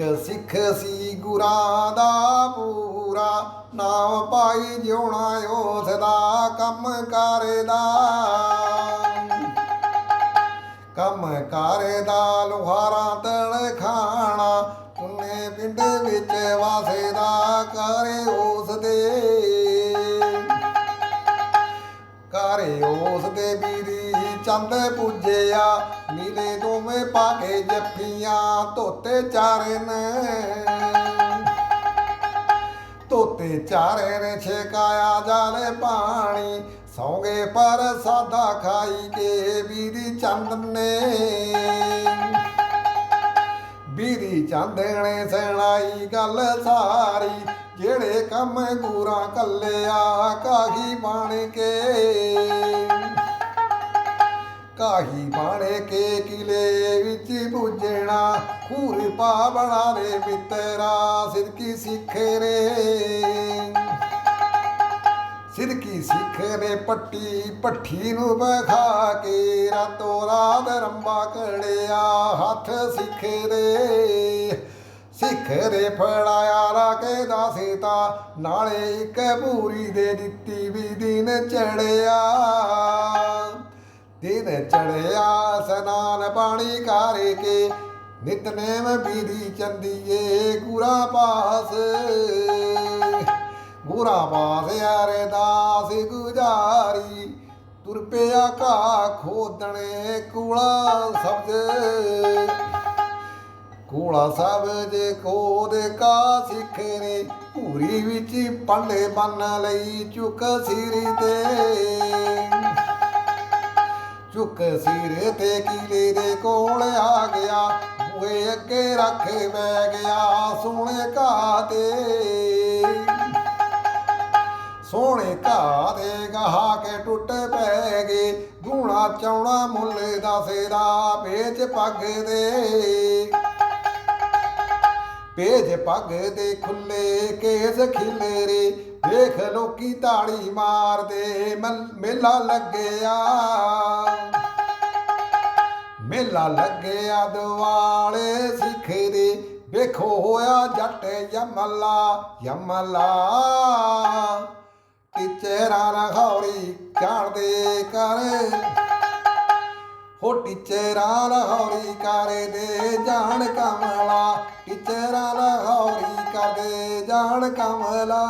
ਸਿੱਖ ਸੀ ਗੁਰਾਂ ਦਾ ਪੂਰਾ, ਨਾਮ ਪਾਈ ਜਿਉਣਾ ਉਸ ਦਾ, ਕੰਮ ਕਰਦਾ ਕੰਮ ਕਰਦਾ ਲੋਹਾਰਾਂ ਤਣ ਖਾਣਾ, ਪੁੰਨੇ ਪਿੰਡ ਵਿੱਚ ਵਾਸਦਾ ਕਰੇ ਉਸ ਦੇ ਚੰਦ ਪੂਜਿਆ ਨੀਲੇ ਦੋਵੇਂ ਪਾ ਕੇ ਜੱਫੀਆਂ, ਧੋਤੇ ਨੇ ਧੋਤੇ ਚਾਰੇ ਨੇ ਛਕਾਇਆ ਜਾਲੇ ਪਾਣੀ, ਸੌਂਗੇ ਪਰ ਸਾਦਾ ਖਾਈ ਕੇ ਵੀਰੀ ਚੰਦ ਨੇ। ਬੀਰੀ ਚਾਂਦਣੇ ਸਣਾਈ ਗੱਲ ਸਾਰੀ, ਜਿਹੜੇ ਕੰਮ ਗੂਰਾਂ ਕੱਲਿਆ, ਕਾਹੀ ਬਣ ਕੇ। ਕਾਹੀ ਬਣ ਕੇ ਕਿਲੇ ਵਿੱਚ ਪੁੱਜਣਾ ਖੂਰ ਪਾਵਣਾ ਦੇ ਮਿੱਤਰਾ ਸਿਰਕੀ ਸਿੱਖ ਰੇ। ਸਿਰਕੀ ਸਿੱਖ ਨੇ ਪੱਟੀ, ਪੱਠੀ ਨੂੰ ਬਖਾ ਕੇ, ਰਾਤੋਂ ਰਾਤ ਰੰਬਾ ਕੜਿਆ, ਹੱਥ ਸਿੱਖ ਰੇ ਸਿੱਖ ਰੇ ਫੜਾਇਆ ਰਾਕੇ ਦਾ ਸੀਤਾ, ਨਾਲੇ ਇੱਕ ਪੂਰੀ ਦੇ ਦਿੱਤੀ ਵੀ ਦਿਨ ਚੜਿਆ। ਦਿਨ ਚੜਿਆ ਸਨਾਨ ਪਾਣੀ ਕਾਰੇ ਕੇ ਨਿਤਨੇਮ ਬੀਦੀ ਚੰਦੀਏ, ਗੁਰਾ ਪਾਸ। ਗੁਰਾ ਪਾਸ ਯਾਰੇ ਦਾਸ ਗੁਜਾਰੀ, ਤੁਰ ਪਿਆ ਕਾ ਖੋਦਣੇ ਕੂਲਾ ਸਬਜ। ਕੂਲਾ ਸਬਜ ਕੋਦ ਕਾ ਸਿੱਖਰੇ ਪੂਰੀ ਵਿੱਚ ਪੰਡੇ ਬੰਨ ਲਈ ਚੁੱਕ ਸਿਰ ਤੇ। ਚੁੱਕ ਸਿਰ ਤੇ ਕੀਲੇ ਦੇ ਕੋਲ ਆ ਗਿਆ। ਬੂਹੇ ਅੱਗੇ ਰੱਖ ਬੈ ਗਿਆ ਸੋਹਣੇ ਘਾ ਤੇ। ਸੋਹਣੇ ਘਾਹ ਦੇ ਗਹਾ ਕੇ ਟੁੱਟ ਪੈ ਗਏ। ਗੂਣਾ ਚੌਣਾ ਮੁੱਲ ਦਾ ਦਸੇਦਾ ਵੇਚ ਪੱਗ ਦੇ। ਪੇਜ ਪੱਗ ਦੇ ਖੁੱਲੇ ਕੇਸ ਖਿਲਰੇ। ਵੇਖ ਲੋਕੀ ਤਾੜੀ ਮਾਰਦੇ, ਮੇਲਾ ਲੱਗਿਆ। ਮੇਲਾ ਲੱਗਿਆ ਦਿਵਾਲੇ ਸਿਖਰੇ। ਵੇਖੋ ਹੋਇਆ ਜੱਟ ਯਮਲਾ ਯਮਲਾ। ਟੀਚਰਾਂ ਲਹੌਰੀ ਕਾਣਦੇ ਕਰ ਹੋ ਟੀਚਰਾਂ ਲਾਹੌਰੀ ਕਰੇ ਦੇ ਜਾਣ ਕਮਲਾ। ਟੀਚਰਾਂ ਲਾਹੌਰੀ ਕਰਦੇ ਜਾਣ ਕਮਲਾ।